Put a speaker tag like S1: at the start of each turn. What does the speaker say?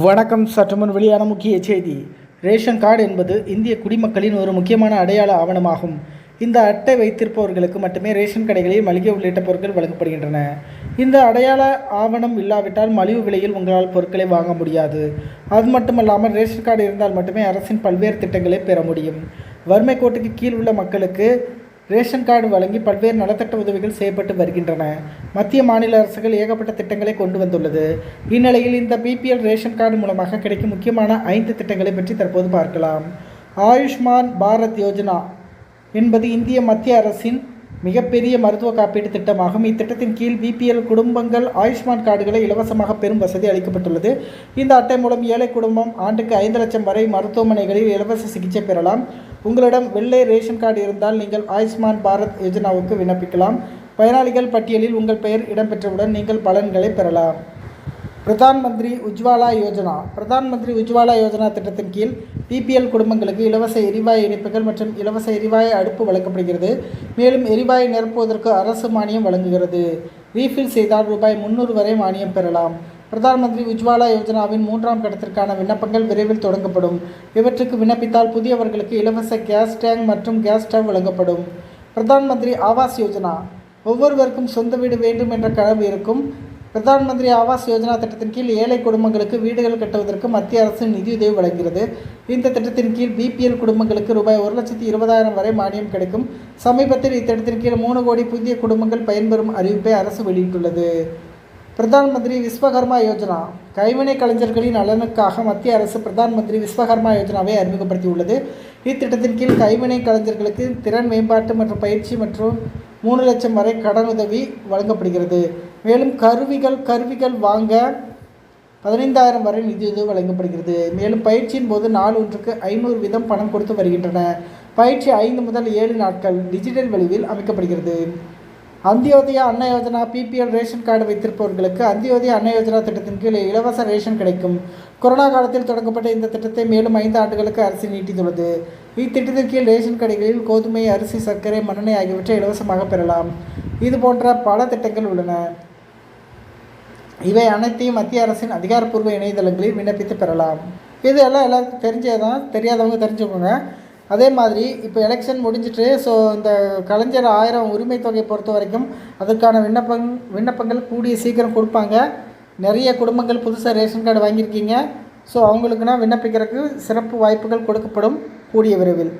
S1: வணக்கம். சற்றுமுன் வெளியான முக்கிய செய்தி. ரேஷன் கார்டு என்பது இந்திய குடிமக்களின் ஒரு முக்கியமான அடையாள ஆவணமாகும். இந்த அட்டை வைத்திருப்பவர்களுக்கு மட்டுமே ரேஷன் கடைகளில் மளிகை உள்ளிட்ட பொருட்கள் வழங்கப்படுகின்றன. இந்த அடையாள ஆவணம் இல்லாவிட்டால் மலிவு விலையில் உங்களால் பொருட்களை வாங்க முடியாது. அது மட்டுமல்லாமல் ரேஷன் கார்டு இருந்தால் மட்டுமே அரசின் பல்வேறு திட்டங்களை பெற முடியும். வறுமை கோட்டுக்கு கீழ் உள்ள மக்களுக்கு ரேஷன் கார்டு வழங்கி பல்வேறு நலத்திட்ட உதவிகள் செய்யப்பட்டு வருகின்றன. மத்திய மாநில அரசுகள் ஏகப்பட்ட திட்டங்களை கொண்டு வந்துள்ளது. இந்நிலையில் இந்த பிபிஎல் ரேஷன் கார்டு மூலமாக கிடைக்கும் முக்கியமான ஐந்து திட்டங்களை பற்றி தற்போது பார்க்கலாம். ஆயுஷ்மான் பாரத் யோஜனா என்பது இந்திய மத்திய அரசின் மிகப்பெரிய மருத்துவ காப்பீட்டு திட்டமாகும். இத்திட்டத்தின் கீழ் பிபிஎல் குடும்பங்கள் ஆயுஷ்மான் கார்டுகளை இலவசமாக பெறும் வசதி அளிக்கப்பட்டுள்ளது. இந்த அட்டை மூலம் ஏழை குடும்பம் ஆண்டுக்கு ஐந்து லட்சம் வரை மருத்துவமனைகளில் இலவச சிகிச்சை பெறலாம். உங்களிடம் வெள்ளை ரேஷன் கார்டு இருந்தால் நீங்கள் ஆயுஷ்மான் பாரத் யோஜனாவுக்கு விண்ணப்பிக்கலாம். பயனாளிகள் பட்டியலில் உங்கள் பெயர் இடம்பெற்றவுடன் நீங்கள் பலன்களை பெறலாம். பிரதான் மந்திரி உஜ்வாலா யோஜனா. பிரதான் மந்திரி உஜ்வாலா யோஜனா திட்டத்தின் கீழ் பிபிஎல் குடும்பங்களுக்கு இலவச எரிவாயு இணைப்புகள் மற்றும் இலவச எரிவாயு அடுப்பு வழங்கப்படுகிறது. மேலும் எரிவாயு நிரப்புவதற்கு அரசு மானியம் வழங்குகிறது. ரீஃபில் செய்தால் ரூபாய் முந்நூறு வரை மானியம் பெறலாம். பிரதான் மந்திரி உஜ்வாலா யோஜனாவின் மூன்றாம் கட்டத்திற்கான விண்ணப்பங்கள் விரைவில் தொடங்கப்படும். இவற்றுக்கு விண்ணப்பித்தால் புதியவர்களுக்கு இலவச கேஸ் டேங்க் மற்றும் கேஸ் ஸ்டவ் வழங்கப்படும். பிரதான் மந்திரி ஆவாஸ் யோஜனா. ஒவ்வொருவருக்கும் சொந்த வீடு வேண்டும் என்ற கனவு இருக்கும். பிரதான் மந்திரி ஆவாஸ் யோஜனா திட்டத்தின் கீழ் ஏழை குடும்பங்களுக்கு வீடுகள் கட்டுவதற்கு மத்திய அரசு நிதியுதவி வழங்குகிறது. இந்த திட்டத்தின் கீழ் பிபிஎல் குடும்பங்களுக்கு ரூபாய் ஒரு லட்சத்தி இருபதாயிரம் வரை மானியம் கிடைக்கும். சமீபத்தில் இத்திட்டத்தின் கீழ் மூணு கோடி புதிய குடும்பங்கள் பயன்பெறும் அறிவிப்பை அரசு வெளியிட்டுள்ளது. பிரதான் மந்திரி விஸ்வகர்மா யோஜனா. கைவினை கலைஞர்களின் நலனுக்காக மத்திய அரசு பிரதான் மந்திரி விஸ்வகர்மா யோஜனாவை அறிமுகப்படுத்தியுள்ளது. இத்திட்டத்தின் கீழ் கைவினை கலைஞர்களுக்கு திறன் மேம்பாட்டு மற்றும் பயிற்சி மற்றும் மூணு லட்சம் வரை கடனுதவி வழங்கப்படுகிறது. மேலும் கருவிகள் கருவிகள் வாங்க பதினைந்தாயிரம் வரை நிதியுதவி வழங்கப்படுகிறது. மேலும் பயிற்சியின் போது நாள் ஒன்றுக்கு ஐநூறு வீதம் பணம் கொடுத்து வருகின்றன. பயிற்சி ஐந்து முதல் ஏழு நாட்கள் டிஜிட்டல் வழிவில் அமைக்கப்படுகிறது. Antyodaya Anna Yojana BPL ration card வைத்திருப்பவர்களுக்கு Antyodaya Anna Yojana திட்டத்தின் கீழ் இலவச ரேஷன் கிடைக்கும். கொரோனா காலத்தில் தொடங்கப்பட்ட இந்த திட்டத்தை மேலும் ஐந்து ஆண்டுகளுக்கு அரசு நீட்டித்துள்ளது. இத்திட்டத்தின் கீழ் ரேஷன் கடைகளில் கோதுமை அரிசி சர்க்கரை மண்ணெண்ணெய் ஆகியவற்றை இலவசமாக பெறலாம். இது போன்ற பல திட்டங்கள் உள்ளன. இவை அனைத்தையும் மத்திய அரசின் அதிகாரப்பூர்வ இணையதளங்களில் விண்ணப்பித்து பெறலாம். இது எல்லாம் எல்லாருக்கும் தெரிஞ்சதான் தெரியாதவங்க தெரிஞ்சுக்கோங்க. அதே மாதிரி இப்போ எலெக்ஷன் முடிஞ்சிட்டு ஸோ இந்த கலைஞர் ஆயிரம் உரிமை தொகையை பொறுத்த வரைக்கும் அதற்கான விண்ணப்பங் விண்ணப்பங்கள் கூடிய சீக்கிரம் கொடுப்பாங்க. நிறைய குடும்பங்கள் புதுசாக ரேஷன் கார்டு வாங்கியிருக்கீங்க. ஸோ அவங்களுக்குனா விண்ணப்பிக்கிறதுக்கு சிறப்பு வாய்ப்புகள் கொடுக்கப்படும் கூடிய விரைவில்.